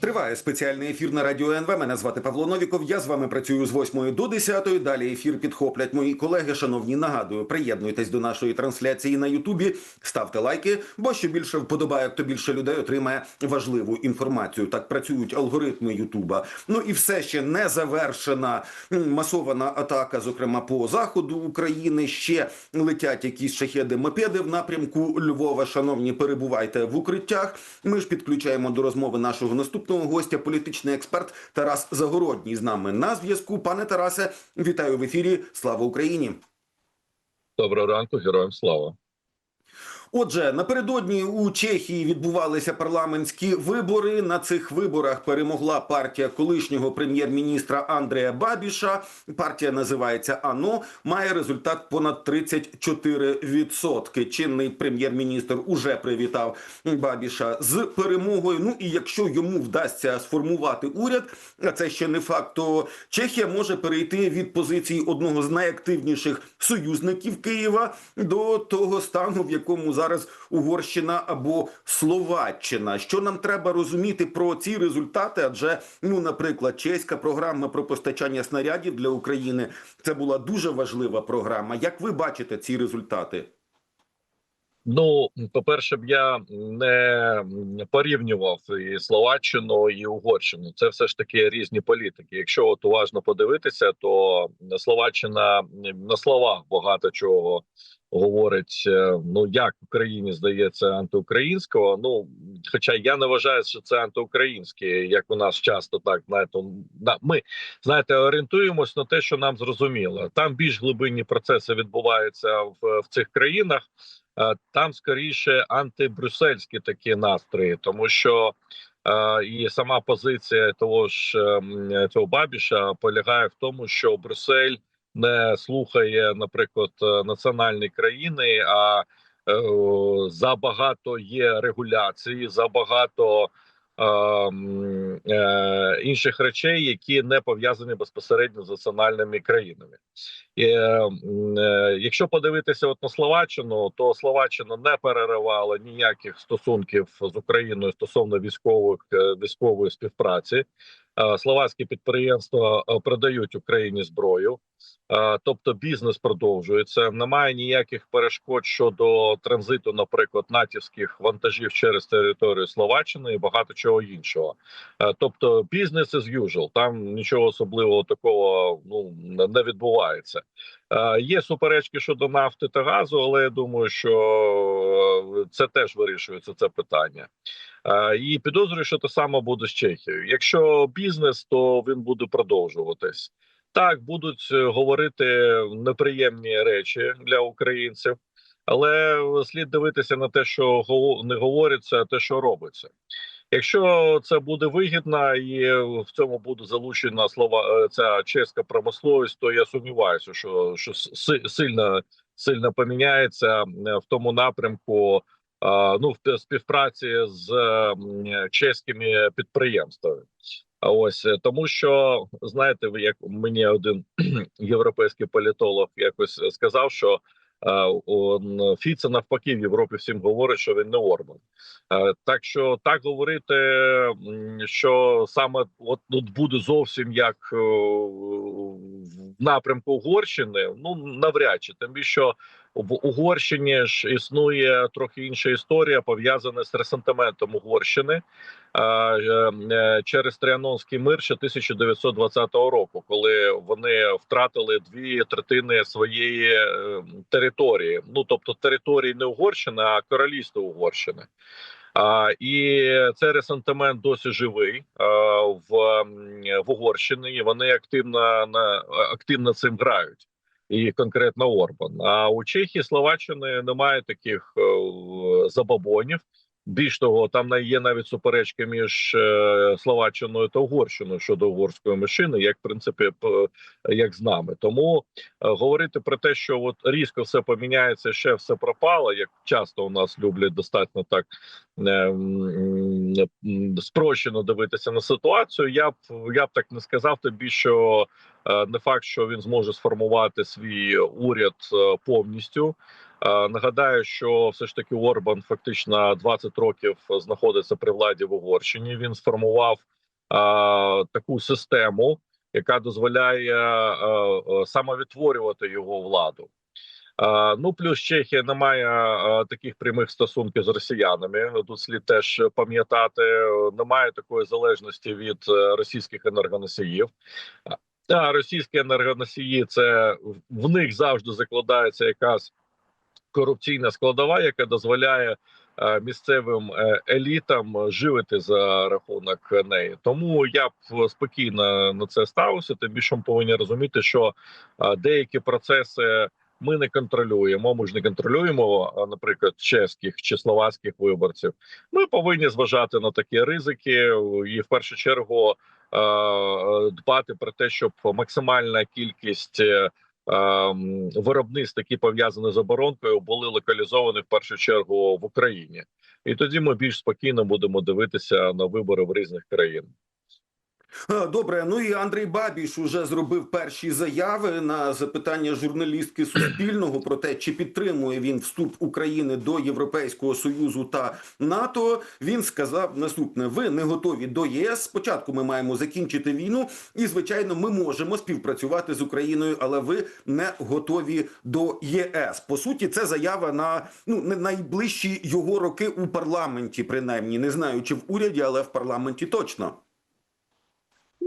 Триває спеціальний ефір на радіо НВ. Мене звати Павло Новіков. Я з вами працюю з 8 до 10. Далі ефір підхоплять мої колеги. Шановні, нагадую, приєднуйтесь до нашої трансляції на Ютубі, ставте лайки, бо що більше вподобає, то більше людей отримає важливу інформацію. Так працюють алгоритми Ютуба. Ну і все ще не завершена масована атака, зокрема по заходу України. Ще летять якісь шахеди мопеди в напрямку Львова. Шановні, перебувайте в укриттях. Ми ж підключаємо до розмови нашого наступного гостя, політичний експерт Тарас Загородній з нами на зв'язку. Пане Тарасе, вітаю в ефірі. Слава Україні! Доброго ранку, героям слава. Отже, напередодні у Чехії відбувалися парламентські вибори. На цих виборах перемогла партія колишнього прем'єр-міністра Андрея Бабіша. Партія називається АНО. Має результат понад 34%. Чинний прем'єр-міністр уже привітав Бабіша з перемогою. Ну і якщо йому вдасться сформувати уряд, а це ще не факт, то Чехія може перейти від позиції одного з найактивніших союзників Києва до того стану, в якому зараз Угорщина або Словаччина. Що нам треба розуміти про ці результати? Адже, ну, наприклад, чеська програма про постачання снарядів для України це була дуже важлива програма. Як ви бачите ці результати? Ну, по-перше, б я не порівнював і Словаччину і Угорщину. Це все ж таки різні політики. Якщо от уважно подивитися, то Словаччина на словах багато чого говорить. е, Ну як Україні здається антиукраїнського. Ну хоча я не вважаю, що це антиукраїнське, як у нас часто так знаєте, на ми знаєте, орієнтуємось на те, що нам зрозуміло. Там більш глибинні процеси відбуваються в, в цих країнах. Е, Там скоріше антибрюссельські такі настрої, тому що е, і сама позиція того ж е, цього Бабіша полягає в тому, що Брюссель не слухає, наприклад, е, національні країни, а е, забагато є регуляції, забагато е, інших речей, які не пов'язані безпосередньо з національними країнами. Е, е, якщо подивитися от на Словаччину, то Словаччина не переривала ніяких стосунків з Україною стосовно військових військової співпраці. Е, Словацькі підприємства е, продають Україні зброю, Е, тобто бізнес продовжується. Немає ніяких перешкод щодо транзиту, наприклад, натівських вантажів через територію Словаччини і багато чого іншого. Тобто, бізнес as usual, там нічого особливого такого ну не відбувається. Є суперечки щодо нафти та газу, але я думаю, що е, це теж вирішується це питання. І підозрюю, що те саме буде з Чехією. Якщо бізнес, то він буде продовжуватись. Так будуть е, говорити неприємні речі для українців, але слід дивитися на те, що не говориться, а те, що робиться. Якщо це буде вигідно і в цьому буде залучена слова е, ця чеська промисловість, то я сумніваюся, що що си- сильно сильно поміняється в тому напрямку. Ну, в співпраці з чеськими підприємствами. Ось е, тому, що знаєте, як мені один європейський політолог якось сказав, що Фіце навпаки в Європі всім говорить, що він не Орбан. Е, Так що так говорити, що саме от тут буде зовсім як е, в напрямку Угорщини, ну навряд чи тим більше в Угорщині ж існує трохи інша історія, пов'язана з ресентиментом Угорщини е, е, через Тріанонський мир ще 1920 року, коли вони втратили дві третини своєї е, території. Ну тобто території не Угорщини, а королівства Угорщини. А, і цей ресентимент досі живий а, в, в Угорщині. і Вони активно на активно цим грають. І конкретно Орбан. А у Чехії Словаччини немає таких е, забобонів. Більш того, там є навіть суперечки між е, Словаччиною та Угорщиною щодо угорської машини, як в принципі як з нами. Тому е, говорити про те, що от різко все поміняється, ще все пропало. Як часто у нас люблять достатньо так е, спрощено дивитися на ситуацію. Я б я б так не сказав тобі, що не факт, що він зможе сформувати свій уряд повністю. Е, Нагадаю, що все ж таки Орбан фактично 20 років знаходиться при владі в Угорщині. Він сформував е, таку систему, яка дозволяє е, самовідтворювати його владу. Ну плюс Чехія не має таких прямих стосунків з росіянами. Тут слід теж пам'ятати, немає такої залежності від російських енергоносіїв. А російські енергоносії це в них завжди закладається якась корупційна складова, яка дозволяє е, місцевим е, елітам живити за рахунок неї. Тому я б спокійно на це ставився. Тим більше ми повинні розуміти, що е, деякі процеси. Ми не контролюємо. Ми ж не контролюємо, наприклад, чеських чи словацьких виборців. Ми повинні зважати на такі ризики і в першу чергу е, е, дбати про те, щоб максимальна кількість е, виробництв, які пов'язані з оборонкою, були локалізовані в першу чергу в Україні, і тоді ми більш спокійно будемо дивитися на вибори в різних країнах. Добре, ну і Андрій Бабіш уже зробив перші заяви на запитання журналістки Суспільного про те, чи підтримує він вступ України до Європейського союзу та НАТО. Він сказав наступне: ви не готові до ЄС. Спочатку ми маємо закінчити війну, і звичайно, ми можемо співпрацювати з Україною, але ви не готові до ЄС. По суті, це заява на ну не найближчі його роки у парламенті, принаймні не знаю, чи в уряді, але в парламенті точно.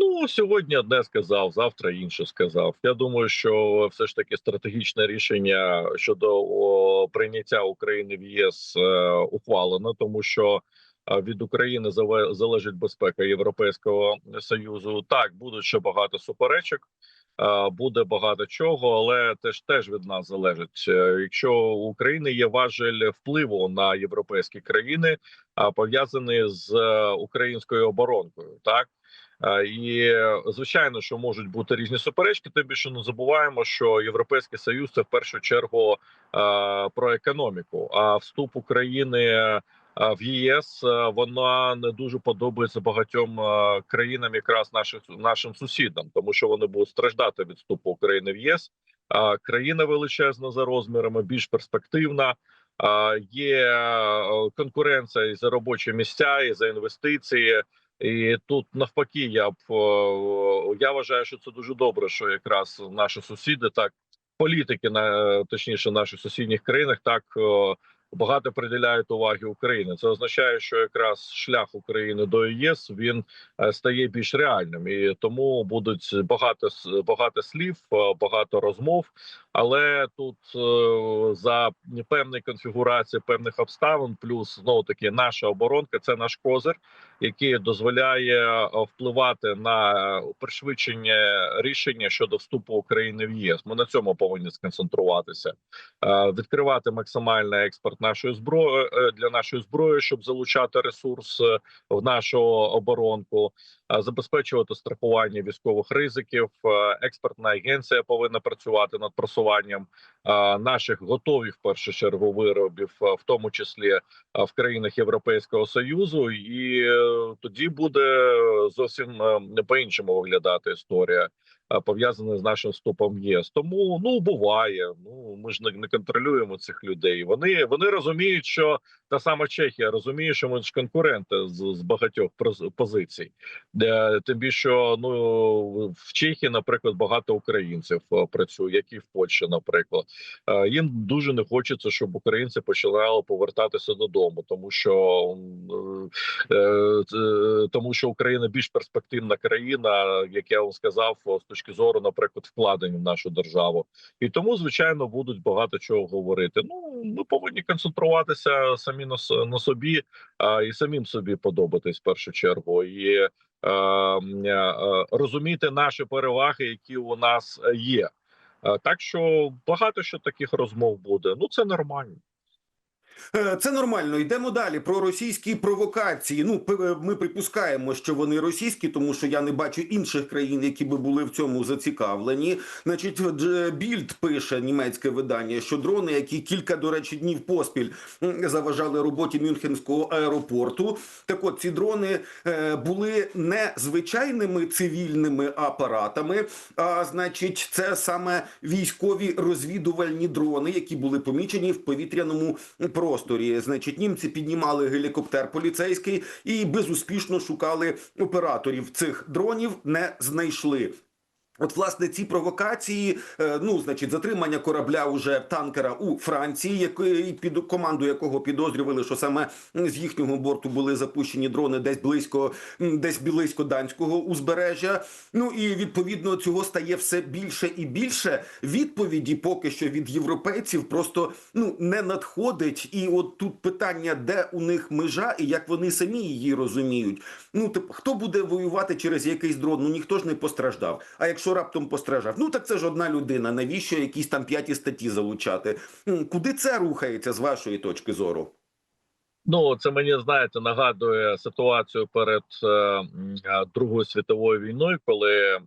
Ну сьогодні одне сказав, завтра інше сказав. Я думаю, що все ж таки стратегічне рішення щодо о, прийняття України в ЄС е, ухвалено, тому що е, від України зале- залежить безпека Європейського союзу. Так будуть ще багато суперечок. Е, Буде багато чого, але теж теж від нас залежить. Е, Якщо у України є важель впливу на європейські країни, пов'язаний з е, українською оборонкою, так І звичайно, що можуть бути різні суперечки. Тим більше не забуваємо, що європейський союз це в першу чергу про економіку. А вступ України в ЄС е, вона не дуже подобається багатьом е, країнам, якраз наших нашим сусідам, тому що вони будуть страждати від вступу України в ЄС. Країна величезна за розмірами, більш перспективна. Є е, конкуренція і за робочі місця, і за інвестиції. І тут навпаки, я б я вважаю, що це дуже добре, що якраз наші сусіди, так політики, на точніше, наших сусідніх країнах, так багато приділяють уваги Україні. Це означає, що якраз шлях України до ЄС він е, стає більш реальним, і тому будуть багато багато слів, е, багато розмов. Але тут е, за певні конфігурації певних обставин, плюс знову таки наша оборонка, це наш козир, який дозволяє е, впливати на пришвидшення рішення щодо вступу України в ЄС. Ми на цьому повинні сконцентруватися, Е, відкривати максимальний експорт нашої зброї е, для нашої зброї, щоб залучати ресурс в нашу оборонку, забезпечувати страхування військових ризиків. Експортна агенція повинна працювати над просуванням наших готових в першу чергу виробів, в тому числі в країнах Європейського союзу, і е, тоді буде зовсім е, по іншому виглядати історія. Е, Пов'язана з нашим вступом в єс, тому ну буває. Ну ми ж не, не контролюємо цих людей. Вони вони розуміють, що та сама Чехія розуміє, що ми ж конкуренти з, з багатьох позицій. Тим більше ну в Чехії, наприклад, багато українців е, працює, як і в Польщі, наприклад. Е, Їм дуже не хочеться, щоб українці починали повертатися додому, тому що тому, що Україна більш перспективна країна, як я вам сказав, з точки зору, наприклад, вкладень в нашу державу, і тому, звичайно, будуть багато чого говорити. Ну ми повинні концентруватися самі на, на собі а, і самим собі подобатись в першу чергу і е, м, е, розуміти наші переваги, які у нас є. Е, Так що багато що таких розмов буде. Ну це нормально. Е, Це нормально. Йдемо далі про російські провокації. Ну, ми припускаємо, що вони російські, тому що я не бачу інших країн, які би були в цьому зацікавлені. Значить, Більд пише німецьке видання, що дрони, які кілька, до речі, днів поспіль заважали роботі Мюнхенського аеропорту. Так от ці дрони е, були не звичайними цивільними апаратами, а значить, це саме військові розвідувальні дрони, які були помічені в повітряному просторі. Значить, німці піднімали гелікоптер поліцейський і безуспішно шукали операторів цих дронів, не знайшли. От, власне, ці провокації, е, ну, значить, затримання корабля уже танкера у Франції, який під команду якого підозрювали, що саме з їхнього борту були запущені дрони десь близько, десь близько данського узбережжя. Ну і відповідно цього стає все більше і більше. Відповіді поки що від європейців просто ну не надходить. І от тут питання, де у них межа і як вони самі її розуміють. Ну тип, хто буде воювати через якийсь дрон? Ну ніхто ж не постраждав. А якщо раптом постраждав, ну так це ж одна людина. Навіщо якісь там п'яті статті залучати? Куди це рухається з вашої точки зору? Ну, це мені знаєте нагадує ситуацію перед е, е, Другою світовою війною, коли е,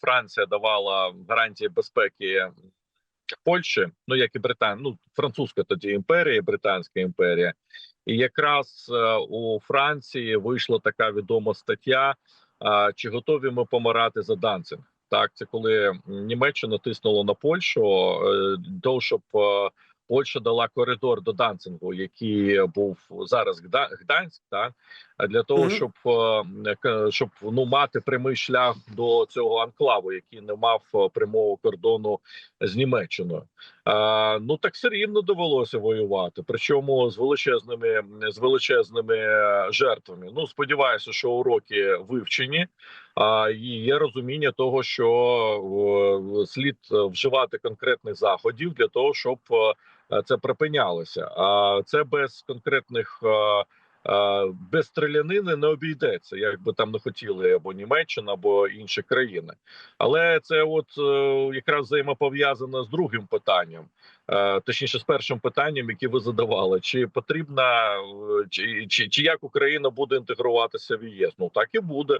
Франція давала гарантії безпеки Польщі, ну як і Британія, ну французька тоді імперія, британська імперія, і якраз е, у Франції вийшла така відома стаття: е, чи готові ми помирати за Данцинг? Так, це коли Німеччина тиснула на Польщу е, того, щоб е, Польща дала коридор до Данцингу, який був зараз Гданськ, так для того, щоб е, щоб ну мати прямий шлях до цього анклаву, який не мав е, прямого кордону з Німеччиною. А, ну так все рівно довелося воювати, причому з величезними з величезними е, жертвами. Ну сподіваюся, що уроки вивчені. А є розуміння того, що е, слід е, вживати конкретних заходів для того, щоб е, це припинялося. А це без конкретних. Без стрілянини не обійдеться, як би там не хотіли або Німеччина, або інші країни. Але це, от е, якраз взаємопов'язано з другим питанням, е, точніше, з першим питанням, яке ви задавали: чи потрібна е, чи, чи, чи як Україна буде інтегруватися в ЄС? Ну так і буде.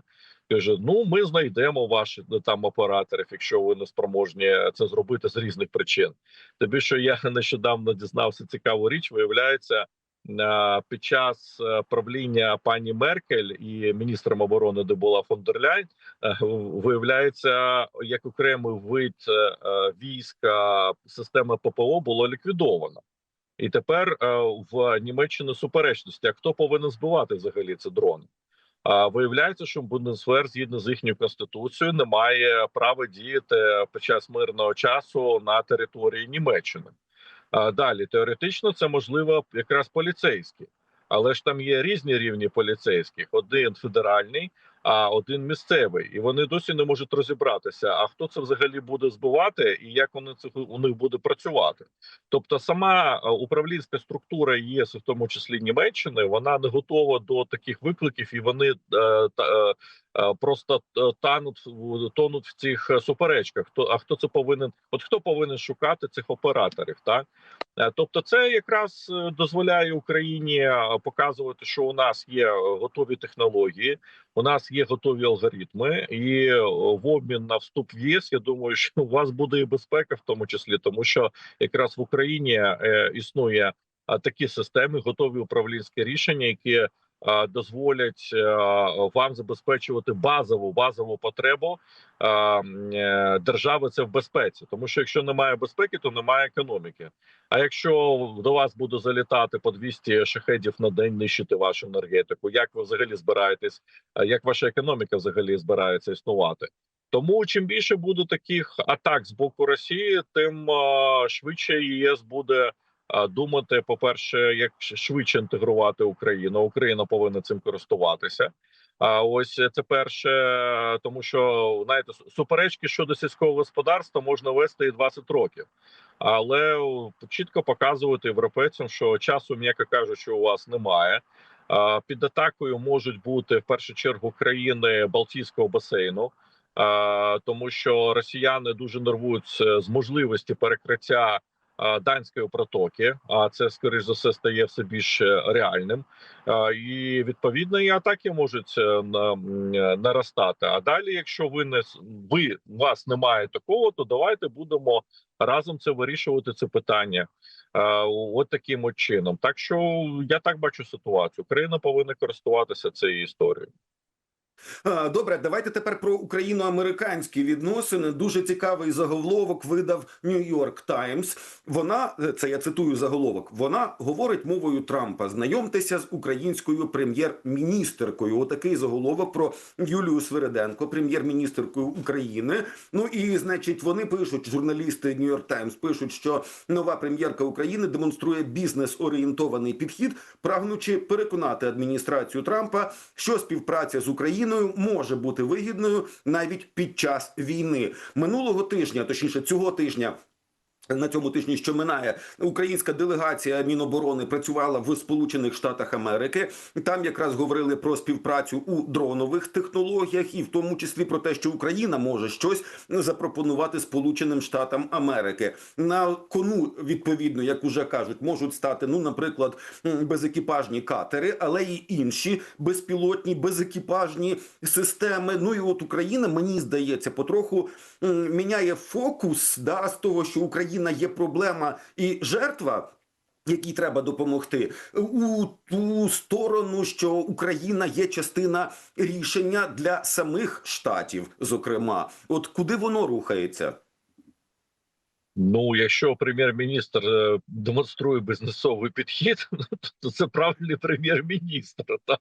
Каже: ну ми знайдемо ваших е, там операторів, якщо ви не спроможні це зробити з різних причин. Тобі що я нещодавно дізнався цікаву річ, виявляється. Е, Під час е, правління пані Меркель і міністром оборони, де була фон е, виявляється, як окремий вид війська системи ППО було ліквідовано. І тепер в Німеччині суперечності, а хто повинен збивати взагалі ці дрони? Виявляється, що Бундесвер, згідно з їхньою конституцією, не має права діяти під час мирного часу на території Німеччини. Далі теоретично це можливо якраз поліцейські, але ж там є різні рівні поліцейських: один федеральний, а один місцевий, і вони досі не можуть розібратися. А хто це взагалі буде збивати, і як вони це у них буде працювати? Тобто, сама управлінська структура ЄС, в тому числі Німеччини, вона не готова до таких викликів, і вони е, та, е, просто е, тануть тонуть в цих е, суперечках. Хто а хто це повинен? От хто повинен шукати цих операторів? Так Е, тобто, це якраз е, дозволяє Україні е, показувати, що у нас є е, готові технології, у нас є готові алгоритми, і е, в обмін на вступ в ЄС, я думаю, що у вас буде і безпека, в тому числі, тому що якраз в Україні е, існує такі системи, готові управлінські рішення, які дозволять е, вам забезпечувати базову базову потребу е, держави. Це в безпеці, тому що якщо немає безпеки, то немає економіки. А якщо до вас буде залітати по 200 шахедів на день, нищити вашу енергетику, як ви взагалі збираєтесь? Як ваша економіка взагалі збирається існувати? Тому чим більше буде таких атак з боку Росії, тим швидше ЄС буде думати, по перше, як швидше інтегрувати Україну. Україна повинна цим користуватися. А ось це перше, тому що знаєте, суперечки щодо сільського господарства можна вести і 20 років, але чітко показувати європейцям, що часу, м'яко кажучи, у вас немає. Під атакою можуть бути в першу чергу країни Балтійського басейну, тому що росіяни дуже нервуються з можливості перекриття данської протоки. А це скоріш за все стає все більш е, реальним. І відповідно і атаки можуть е, е, наростати. А далі, якщо ви не ви вас немає такого, то давайте будемо разом це вирішувати. Це питання. От таким от чином. Так що я так бачу ситуацію. Україна повинна користуватися цією історією. Добре, давайте тепер про україно-американські відносини. Дуже цікавий заголовок видав Нью-Йорк Таймс. Вона е, це я цитую заголовок. Вона говорить мовою Трампа. Знайомтеся з українською прем'єр-міністеркою. Отакий заголовок про Юлію Свириденко, прем'єр-міністеркою України. Ну і значить, вони пишуть, журналісти Нью-Йорк Таймс пишуть, що нова прем'єрка України демонструє бізнес-орієнтований підхід, прагнучи переконати адміністрацію Трампа, що співпраця з Україною може бути вигідною навіть під час війни минулого тижня, точніше цього тижня. На цьому тижні, що минає, українська делегація Міноборони працювала в Сполучених Штатах Америки. Там якраз говорили про співпрацю у дронових технологіях, і в тому числі про те, що Україна може щось запропонувати Сполученим Штатам Америки. На кону відповідно, як уже кажуть, можуть стати ну, наприклад, безекіпажні катери, але й інші безпілотні, безекіпажні системи. Ну і от Україна, мені здається, потроху міняє фокус да, з того, що Україна є проблема і жертва. Якій треба допомогти у ту сторону, що Україна є частина рішення для самих штатів, зокрема, от куди воно рухається? Ну, якщо прем'єр-міністр е, демонструє бізнесовий підхід, то це правильний прем'єр-міністр. Так?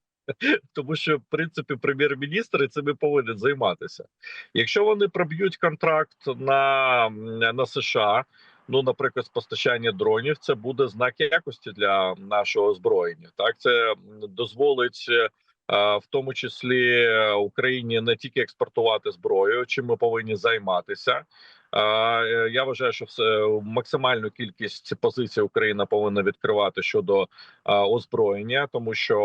Тому що, в принципі, прем'єр-міністр цим повинен займатися. Якщо вони проб'ють контракт на, на США, ну, наприклад, постачання дронів, це буде знак якості для нашого озброєння. Так, це дозволить. е, В тому числі Україні не тільки експортувати зброю, чим ми повинні займатися, Я вважаю, що все максимальну кількість позицій Україна повинна відкривати щодо озброєння, тому що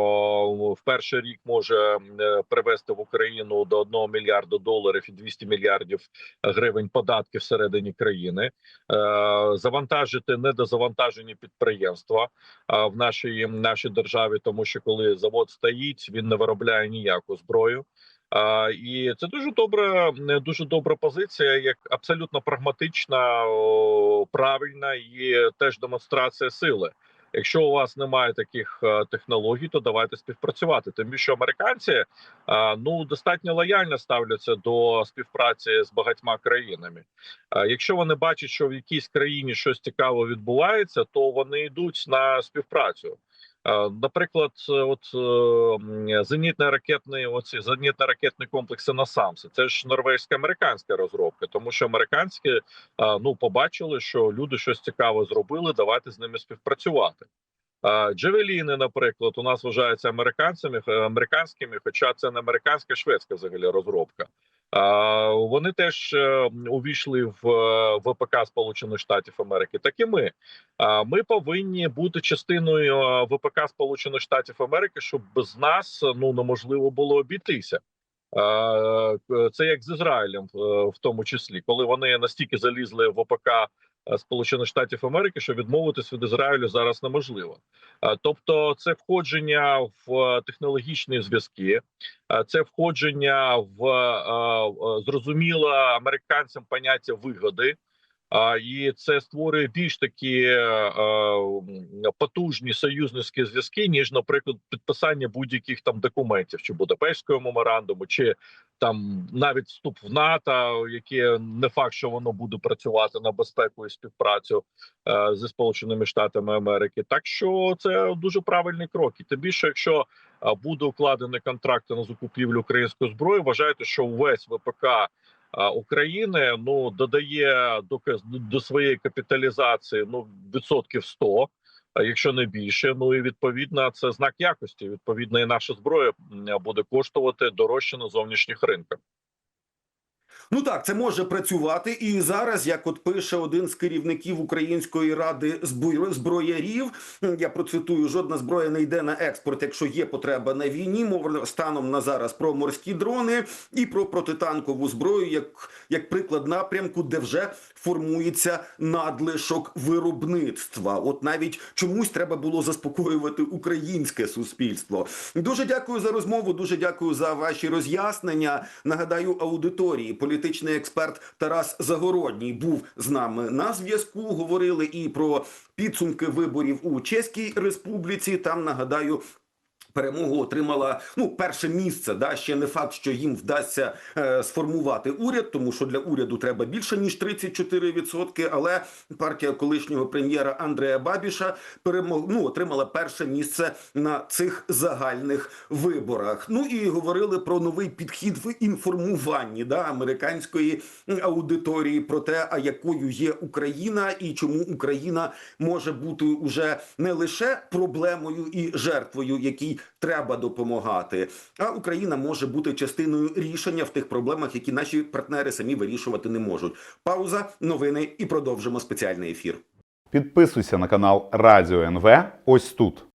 в перший рік може е, привезти в Україну до 1 мільярда доларів і 200 мільярдів гривень податків всередині країни, Е, завантажити недозавантажені підприємства в нашій нашій державі, тому що коли завод стоїть, він не виробляє ніяку зброю. А, і це дуже добра, дуже добра позиція, як абсолютно прагматична, правильна і теж демонстрація сили. Якщо у вас немає таких е, технологій, то давайте співпрацювати. Тим більше американці ну достатньо лояльно ставляться до співпраці з багатьма країнами. Якщо вони бачать, що в якійсь країні щось цікаве відбувається, то вони йдуть на співпрацю. Е, Наприклад, е, от е, зенітно ракетний оці зенітно ракетні комплекси НАСАМСи. Це ж норвезька американська розробка, тому що американські ну побачили, що люди щось цікаве зробили. Давайте з ними співпрацювати. Джевеліни, наприклад, у нас вважаються американцями американськими, хоча це не американська, шведська взагалі розробка. Вони теж е, увійшли в е, ВПК Сполучених Штатів Америки, так і ми. Ми повинні бути частиною е, ВПК Сполучених Штатів Америки, щоб без нас ну неможливо було обійтися. Це як з Ізраїлем, в тому числі, коли вони настільки залізли в ВПК е, Сполучених Штатів Америки, що відмовитись від Ізраїлю зараз неможливо. Е, Тобто, це входження в е, технологічні зв'язки, е, це входження в е, е, зрозуміло американцям поняття вигоди. А, і це створює більш такі е, е, потужні союзницькі зв'язки, ніж, наприклад, підписання будь-яких там документів, чи Будапештського меморандуму, чи там навіть вступ в НАТО, яке не факт, що воно буде працювати на безпеку і співпрацю е, зі Сполученими Штатами Америки. Так що це дуже правильний крок. І тим більше, якщо буде укладений контракт на закупівлю української зброї, вважайте, що увесь ВПК України ну додає до до своєї капіталізації ну відсотків 100, а якщо не більше. Ну і відповідно це знак якості. Відповідно, і наша зброя буде коштувати дорожче на зовнішніх ринках. Ну так, це може працювати. І зараз, як от пише один з керівників Української ради збро- зброярів, я процитую: жодна зброя не йде на експорт, якщо є потреба на війні. Мова станом на зараз про морські дрони і про протитанкову зброю, як, як приклад напрямку, де вже формується надлишок виробництва. От навіть чомусь треба було заспокоювати українське суспільство. Дуже дякую за розмову. Дуже дякую за ваші роз'яснення. Нагадаю аудиторії. Політичний експерт Тарас Загородній був з нами на зв'язку. Говорили і про підсумки виборів у Чеській Республіці. Там нагадаю. Перемогу отримала ну перше місце. Да ще не факт, що їм вдасться е, сформувати уряд, тому що для уряду треба більше ніж 34%, Але партія колишнього прем'єра Андрея Бабіша перемог ну, отримала перше місце на цих загальних виборах. Ну і говорили про новий підхід в інформуванні да американської аудиторії про те, а якою є Україна і чому Україна може бути уже не лише проблемою і жертвою, якій треба допомагати, а Україна може бути частиною рішення в тих проблемах, які наші партнери самі вирішувати не можуть. Пауза, новини і продовжимо спеціальний ефір. Підписуйся на канал Радіо НВ ось тут.